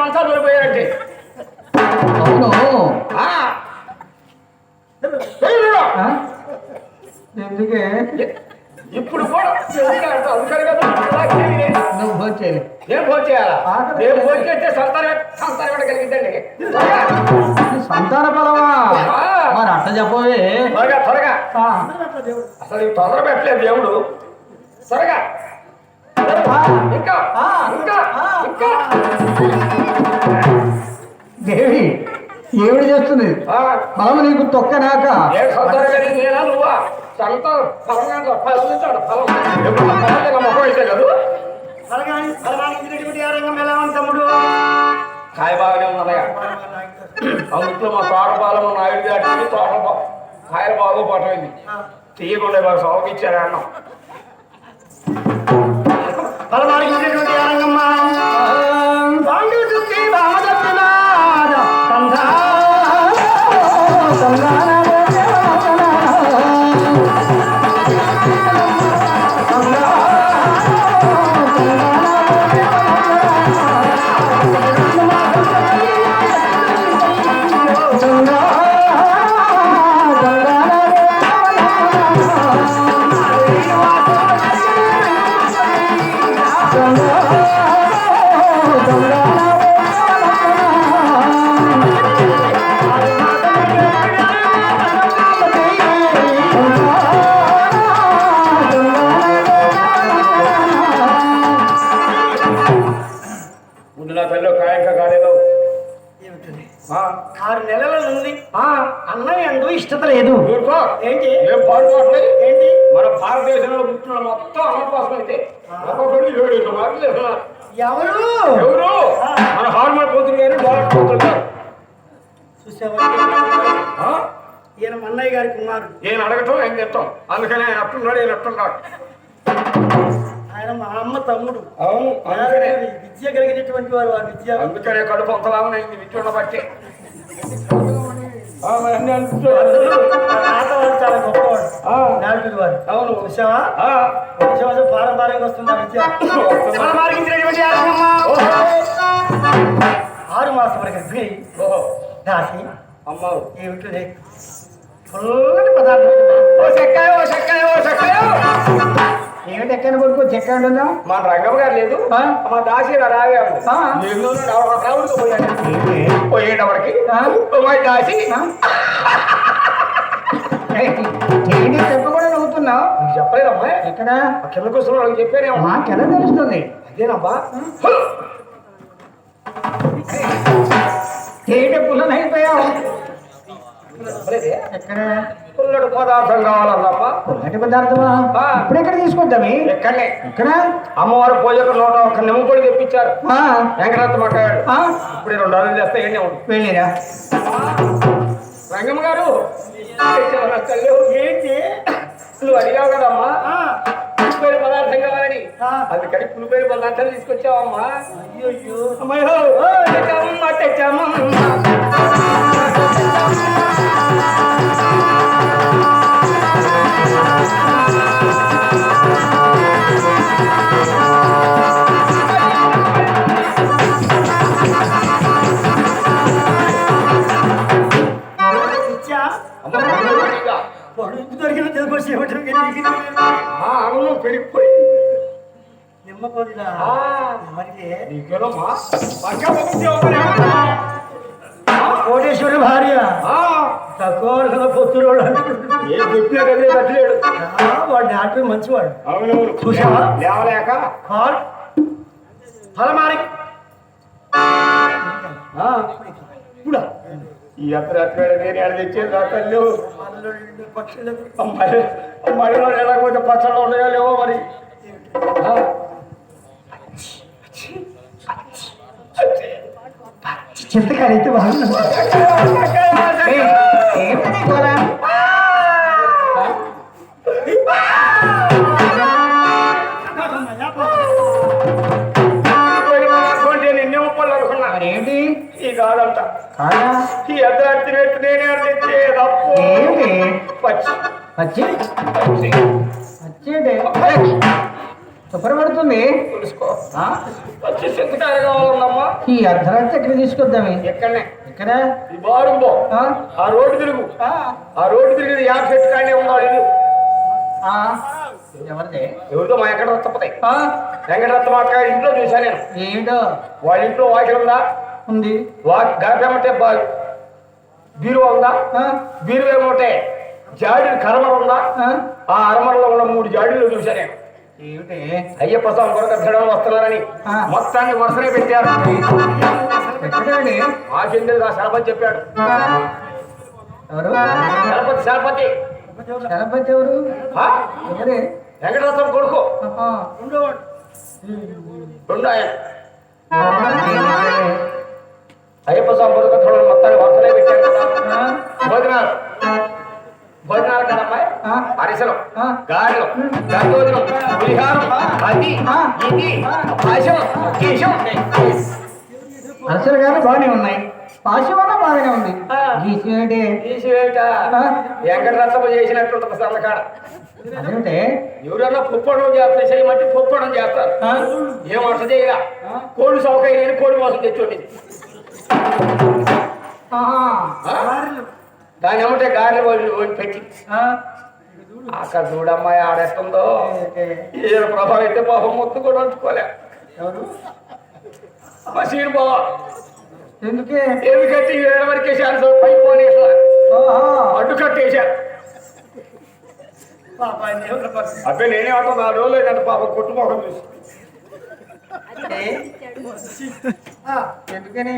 మంచాలు. ఆ? ఎందుకే? ఇప్పుడు కూడా అవుతారు కదా నువ్వు ఏం ఫోన్ చేయాలా? ఫోన్ చేస్తే సంతానం సంతానం కలిగిందండి. సంతాన బలమా. మరి అట్ట చెప్పవే. త్వరగా త్వరగా. అసలు తొందర పెట్టలేదు దేవుడు. త్వరగా. ఇంకా తిన్న ముఖం అయితే కదా. తమ్ముడు? కాయ బాగానే అందుట్లో మా తోట పాలము నాయుడు దాటి తోట కాయలు బాగా పట్టమైంది తీయకుండా బాగా సోకి ఇచ్చారు అన్నం. నా తల్లి కాయ ఇంకా కాలేదు ఆరు నెలల నుండి ఆ, అన్నయ్య అందు ఇష్టత లేదు. ఏంటి? ఏం పాడుకోవట్లేదు ఏంటి? మన భారతదేశంలో పుట్టిన మొత్తం అన్నపాసం అయితే. ఒక్కొక్కటి ఏడు. ఎవరు? ఎవరు? మన హార్మోన్ పోతులు గారు డైరెక్ట్ పోతులు గారు చూసావా? ఈయన మన్నయ్య గారి కుమారుడు. నేను అడగటం ఏం చెప్తాం అందుకని ఆయన అట్టున్నాడు ఈయన అట్టున్నాడు. ఆయన మా అమ్మ తమ్ముడు. అవును అందుకనే. విద్య కలిగినటువంటి వారు వారి విద్య. అందుకనే కడుపు అంతలాగనైంది విద్యున్న బట్టి. ఆ, మరి అన్నీ అనుకుంటున్నాడు. తాత వాడు చాలా గొప్పవాడు. ఆ, వారు. అవును. ఆ, వంశవాసం పారంపర్యంగా వస్తుంది ఆ విద్య. ఆరు మాసం వరకు గర్భిణి. దాసి. అమ్మావు ఏమిటది ఫుల్లని పదార్థం. ఓ చెక్కాయో ఓ చెక్కాయో ఓ చెక్కాయో. ఏమిటి ఎక్కడ కొడుకు చెక్క ఉంటుందా మా రంగమ్మ గారు లేదు? మా దాసి గారు రాగే ఉంది. ఆ. నేను రావుడికి పోయాను. పోయేటప్పటికి మా దాసి? ఏంటి చెప్ప కూడా నవ్వుతున్నావు? చెప్పలేదమ్మా. ఎక్కడ? ఆ కింద కూర్చున్న వాళ్ళకి చెప్పానేమో. మాకెలా తెలుస్తుంది. అదేనమ్మా తేట పుల్లని అయిపోయావు చెప్పలేదే. ఎక్కడ? పుల్లడు పదార్థం కావాలన్నప్ప పుల్లటి పదార్థమా. ఇప్పుడు ఎక్కడ తీసుకుంటామి ఎక్కడనే. ఎక్కడ? అమ్మవారు పూజకు నూట ఒక నిమ్మపొడి తెప్పించారు. ఆ, వెంకటరత్న మక్కాడు ఆ, ఇప్పుడు రెండు రోజులు చేస్తే ఏంటి వెళ్ళిరా. రంగమ్మ గారు? ఏంటి? నువ్వు అడిగావు కదమ్మా? పులిపేరు పదార్థం కావాలని. అందుకని పులిపేరు పదార్థాలు తీసుకొచ్చావమ్మా. అయ్యయ్యో. అమ్మాయో తెచ్చామమ్మా తెచ్చామమ్మా పొడుగు దొరికిన అవును పెరిగిపోయి. నిమ్మ ఒకనే. కోటేశ్వరి భార్య. తక్కువ పొత్తురోడు ఏం చెప్పినా కదే కట్టలేడు. వాడు డాక్టర్ మంచివాడు. అవునవును. చూసావా? లేవలేక. కాల్. ఇప్పుడు ఈ వేళ నేను ఎడ తెచ్చేది రా తల్లి. అమ్మాయిలో లేకపోతే పచ్చళ్ళు ఉన్నాయో లేవో మరి. ఆ, చింతకాయ అయితే బాగుంది కాదంట. కాదా? ఈ అర్ధరాత్రి రేటు నేనే అప్పు ఏమిటి పచ్చి. పచ్చి? వచ్చేది శుభ్రపడుతుంది తెలుసుకో ఆ? వచ్చి చింతకాయ కావాలన్నమ్మా ఈ అర్ధరాత్రి ఎక్కడ తీసుకొద్దామే? ఎక్కడనే? ఇక్కడ ఈ బారు పో. ఆ? రోడ్డు తిరుగు. ఆ? రోడ్డు తిరిగి యాప్ చెట్టు కాడనే ఉన్నాడు ఇల్లు? ఎవరిది? ఎవరితో మా ఎక్కడ తప్పతాయి ఆ? వెంకటరత్న అక్క ఇంట్లో చూశాను నేను. ఏమిటో వాళ్ళ ఇంట్లో వాకిల్ ఉందా. గడపేమంటే బా బీరువా ఉందా? ఆ? బీరువా ఏమంటే. జాడీలు కరమర ఉందా? ఆ? ఆ అరమరలో ఉన్న మూడు జాడీలు చూశాను నేను. ఏమిటి? అయ్యప్ప స్వామి కొరకు అర్థడం వస్తున్నారని ఆ. మొత్తాన్ని వరుసనే పెట్టారు. మా చెందిన సరపతి చెప్పాడు. ఎవరు? సరపతి సరపతి చలపతి ఎవరు? ఆ? వెంకటరత్నం కొడుకు. రెండు ఆయన కొరకు అర్థడం మొత్తాన్ని వరుసనే పెట్టారు? భోజనాలు భోజనాలు కదమ్మాయి? అరిసెలు? గారెలు పులిహారం అది. ఇది పాశం కేశం అరసలు గారు బాగానే ఉన్నాయి పాశవన బాగానే ఉంది ఆ. గీసి ఏంటి తీసివేట ఆ? వెంకటరత్నం చేసినట్టుంటది సన్నకాడ అదేమిటి ఎవరన్నా పుప్పడం చేస్తే చేయమంటే పుప్పడం చేస్తారు? ఏం వంట చేయరా కోడి సౌకర్యం లేని కోడి మోసం తెచ్చుండి ఆహా. దాని ఏమంటే వదిలి పెట్టి? అక్కడ చూడమ్మాయి ఆడేస్తుందో? ఈయన ప్రభావం అయితే పాపం మొత్తం కూడా మా సీను బావ. ఎందుకే? ఎందుకంటే పై పోనేసా. అడ్డు పక్క అబ్బాయి నేనే ఆటో నా రోజులు ఏంటంటే పాపం కొట్టుమోహం చూసి. ఏ? ఎందుకని?